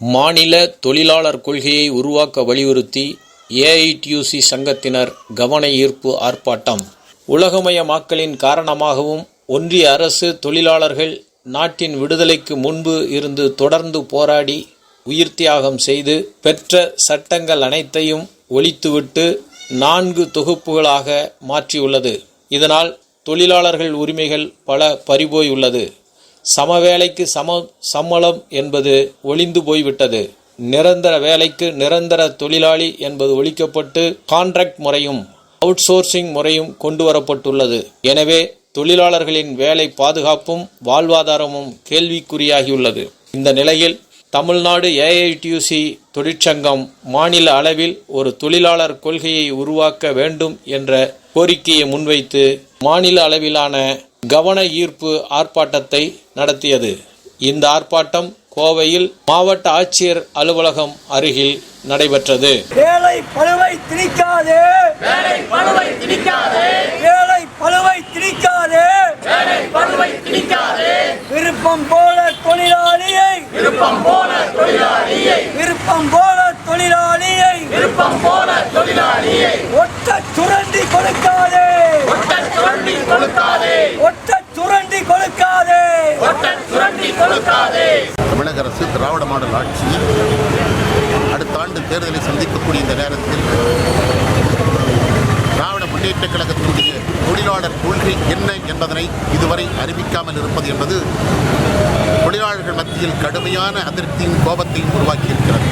மாநில தொழிலாளர் கொள்கையை உருவாக்க வலியுறுத்தி ஏஐடியூசி சங்கத்தினர் கவன ஈர்ப்பு ஆர்ப்பாட்டம். உலகமயமாக்கலின் காரணமாகவும் ஒன்றிய அரசு தொழிலாளர்கள் நாட்டின் விடுதலைக்கு முன்பு இருந்து தொடர்ந்து போராடி உயிர் தியாகம் செய்து பெற்ற சட்டங்கள் அனைத்தையும் ஒழித்துவிட்டு நான்கு தொகுப்புகளாக மாற்றியுள்ளது. இதனால் தொழிலாளர்கள் உரிமைகள் பல பறிபோயுள்ளது. சமவேலைக்கு சம சம்பளம் என்பது ஒளிந்து போய்விட்டது. நிரந்தர வேலைக்கு நிரந்தர தொழிலாளி என்பது ஒழிக்கப்பட்டு கான்ட்ராக்ட் முறையும் அவுட்சோர்சிங் முறையும் கொண்டு வரப்பட்டுள்ளது. எனவே தொழிலாளர்களின் வேலை பாதுகாப்பும் வாழ்வாதாரமும் கேள்விக்குறியாகியுள்ளது. இந்த நிலையில் தமிழ்நாடு ஏஐடியூசி தொழிற்சங்கம் மாநில அளவில் ஒரு தொழிலாளர் கொள்கையை உருவாக்க வேண்டும் என்ற கோரிக்கையை முன்வைத்து மாநில அளவிலான கவன ஈர்ப்பு ஆர்ப்பாட்டத்தை நடத்தியது. இந்த ஆர்ப்பாட்டம் கோவையில் மாவட்ட ஆட்சியர் அலுவலகம் அருகில் நடைபெற்றது. வேலை பழுவை திணிக்காதே. வேலை பழுவை திணிக்காதே. வேலை பழுவை திணிக்காதே. வேலை பழுவை திணிக்காதே. விருப்பம் போல தொழிலாளியை. விருப்பம் போல தொழிலாளியை. விருப்பம் போல தொழிலாளியை. விருப்பம் போல தொழிலாளியை. ஒட்ட சுரண்டி அரசு திராவிட மாடல் ஆட்சி அடுத்த ஆண்டு தேர்தலை சந்திக்கக்கூடிய இந்த நேரத்தில் திராவிட முன்னேற்ற கழகத்தினுடைய தொழிலாளர் கொள்கை என்ன என்பதனை இதுவரை அறிவிக்காமல் இருப்பது என்பது தொழிலாளர்கள் மத்தியில் கடுமையான அதிருப்தியும் கோபத்தையும் உருவாக்கியிருக்கிறது.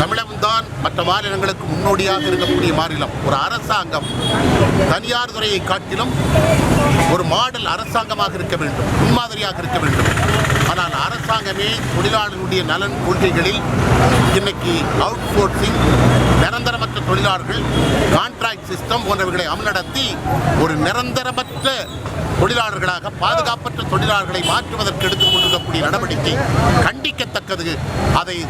தமிழகம்தான் மற்ற மாநிலங்களுக்கு முன்னோடியாக இருக்கக்கூடிய மாநிலம். ஒரு அரசாங்கம் தனியார் துறையை காட்டிலும் ஒரு மாடல் அரசாங்கமாக இருக்க வேண்டும். முன்மாதிரியாக இருக்க வேண்டும். ஆனால் அரசாங்கமே தொழிலாளர்களுடைய நலன் கொள்கைகளில் இன்னைக்கு அவுட் சோர்சிங் நிரந்தரமற்ற தொழிலாளர்கள் கான்ட்ராக்ட் சிஸ்டம் போன்றவைகளை அமல்நடத்தி ஒரு நிரந்தரமற்ற தொழிலாளர்களாக பாதுகாப்பற்ற தொழிலாளர்களை மாற்றுவதற்கு எடுத்துக் கொண்டிருக்கக்கூடிய நடவடிக்கை கண்டிக்கத்தக்கது. அதை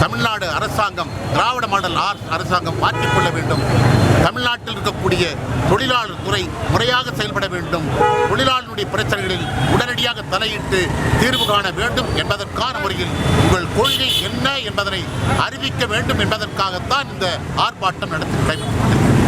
தமிழ்நாடு அரசாங்கம் திராவிட மாடல் அரசாங்கம் மாற்றிக்கொள்ள வேண்டும். தமிழ்நாட்டில் இருக்கக்கூடிய தொழிலாளர் துறை முறையாக செயல்பட வேண்டும். தொழிலாளர்களுடைய பிரச்சனைகளில் உடனடியாக தலையிட்டு தீர்வு காண வேண்டும் என்பதற்கான முறையில் உங்கள் கொள்கை என்ன என்பதனை அறிவிக்க வேண்டும் என்பதற்காகத்தான் இந்த ஆர்ப்பாட்டம் நடத்தி நடைபெற்றது